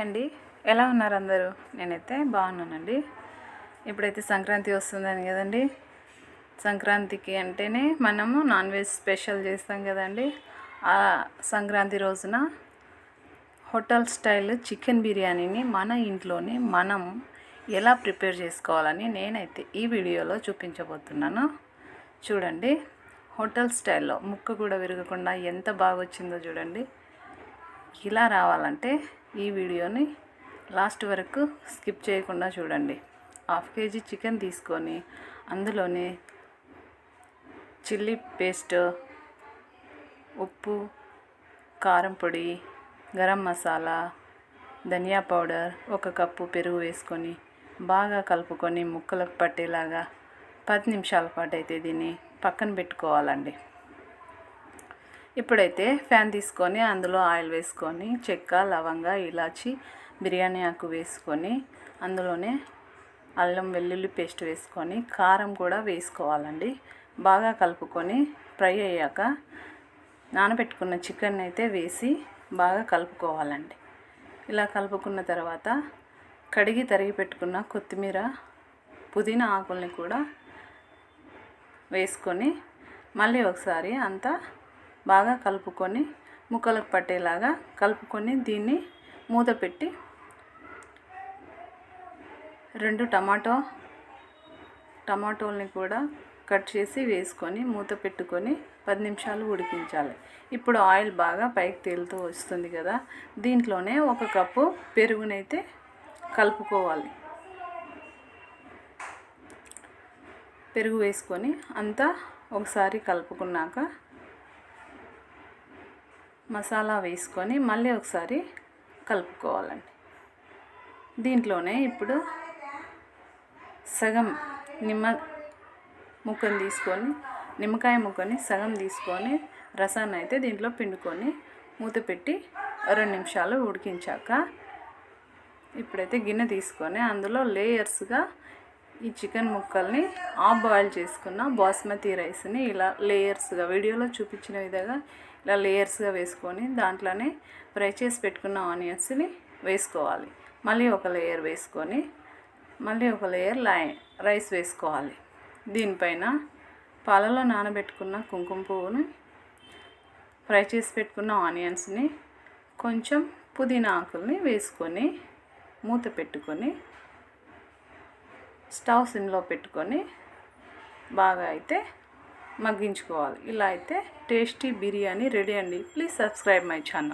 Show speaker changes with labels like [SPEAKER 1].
[SPEAKER 1] అండి. ఎలా ఉన్నారు అందరూ? నేనైతే బాగున్నానండి. ఇప్పుడైతే సంక్రాంతి వస్తుందని కదండి. సంక్రాంతికి అంటేనే మనము నాన్ వెజ్ స్పెషల్ చేస్తాం కదండి. ఆ సంక్రాంతి రోజున హోటల్ స్టైల్ చికెన్ బిర్యానీని మన ఇంట్లోనే మనం ఎలా ప్రిపేర్ చేసుకోవాలని నేనైతే ఈ వీడియోలో చూపించబోతున్నాను. చూడండి. హోటల్ స్టైల్లో ముక్క కూడా విరగకుండా ఎంత బాగా వచ్చిందో చూడండి. ఇలా రావాలంటే ఈ వీడియోని లాస్ట్ వరకు స్కిప్ చేయకుండా చూడండి. హాఫ్ కేజీ చికెన్ తీసుకొని అందులోనే చిల్లీ పేస్ట్ ఉప్పు కారం పొడి గరం మసాలా ధనియా పౌడర్ ఒక కప్పు పెరుగు వేసుకొని బాగా కలుపుకొని ముక్కలకు పట్టేలాగా పది నిమిషాల పాటు అయితే దీన్ని పక్కన పెట్టుకోవాలండి. ఇప్పుడైతే ఫ్యాన్ తీసుకొని అందులో ఆయిల్ వేసుకొని చెక్క లవంగ ఇలాచి బిర్యానీ ఆకు వేసుకొని అందులోనే అల్లం వెల్లుల్లి పేస్ట్ వేసుకొని కారం కూడా వేసుకోవాలండి. బాగా కలుపుకొని ఫ్రై అయ్యాక నానబెట్టుకున్న చికెన్ అయితే వేసి బాగా కలుపుకోవాలండి. ఇలా కలుపుకున్న తర్వాత కడిగి తరిగి పెట్టుకున్న కొత్తిమీర పుదీనా ఆకుల్ని కూడా వేసుకొని మళ్ళీ ఒకసారి అంతా బాగా కలుపుకొని ముక్కలకు పట్టేలాగా కలుపుకొని దీన్ని మూత పెట్టి రెండు టమాటో టమాటోల్ని కూడా కట్ చేసి వేసుకొని మూత పెట్టుకొని పది నిమిషాలు ఉడికించాలి. ఇప్పుడు ఆయిల్ బాగా పైకి తేలుతూ వస్తుంది కదా దీంట్లోనే ఒక కప్పు పెరుగునైతే కలుపుకోవాలి. పెరుగు వేసుకొని అంతా ఒకసారి కలుపుకున్నాక మసాలా వేసుకొని మళ్ళీ ఒకసారి కలుపుకోవాలండి. దీంట్లోనే ఇప్పుడు సగం నిమ్మ ముక్కని తీసుకొని నిమ్మకాయ ముక్కని సగం తీసుకొని రసాన్ని అయితే దీంట్లో పిండుకొని మూత పెట్టి రెండు నిమిషాలు ఉడికించాక ఇప్పుడైతే గిన్నె తీసుకొని అందులో లేయర్స్గా ఈ చికెన్ ముక్కల్ని ఆఫ్ బాయిల్ చేసుకున్న బాస్మతి రైస్ని ఇలా లేయర్స్గా వీడియోలో చూపించిన విధంగా ఇలా లేయర్స్గా వేసుకొని దాంట్లోనే ఫ్రై చేసి పెట్టుకున్న ఆనియన్స్ని వేసుకోవాలి. మళ్ళీ ఒక లేయర్ వేసుకొని మళ్ళీ ఒక లేయర్ లై రైస్ వేసుకోవాలి. దీనిపైన పాలలో నానబెట్టుకున్న కుంకుమ పువ్వుని ఫ్రై చేసి పెట్టుకున్న ఆనియన్స్ని కొంచెం పుదీనా ఆకుల్ని వేసుకొని మూత పెట్టుకొని స్టవ్ సిమ్లో పెట్టుకొని బాగా అయితే మగ్గించుకోవాలి. ఇలా అయితే టేస్టీ బిర్యానీ రెడీ అండి. Please subscribe my channel.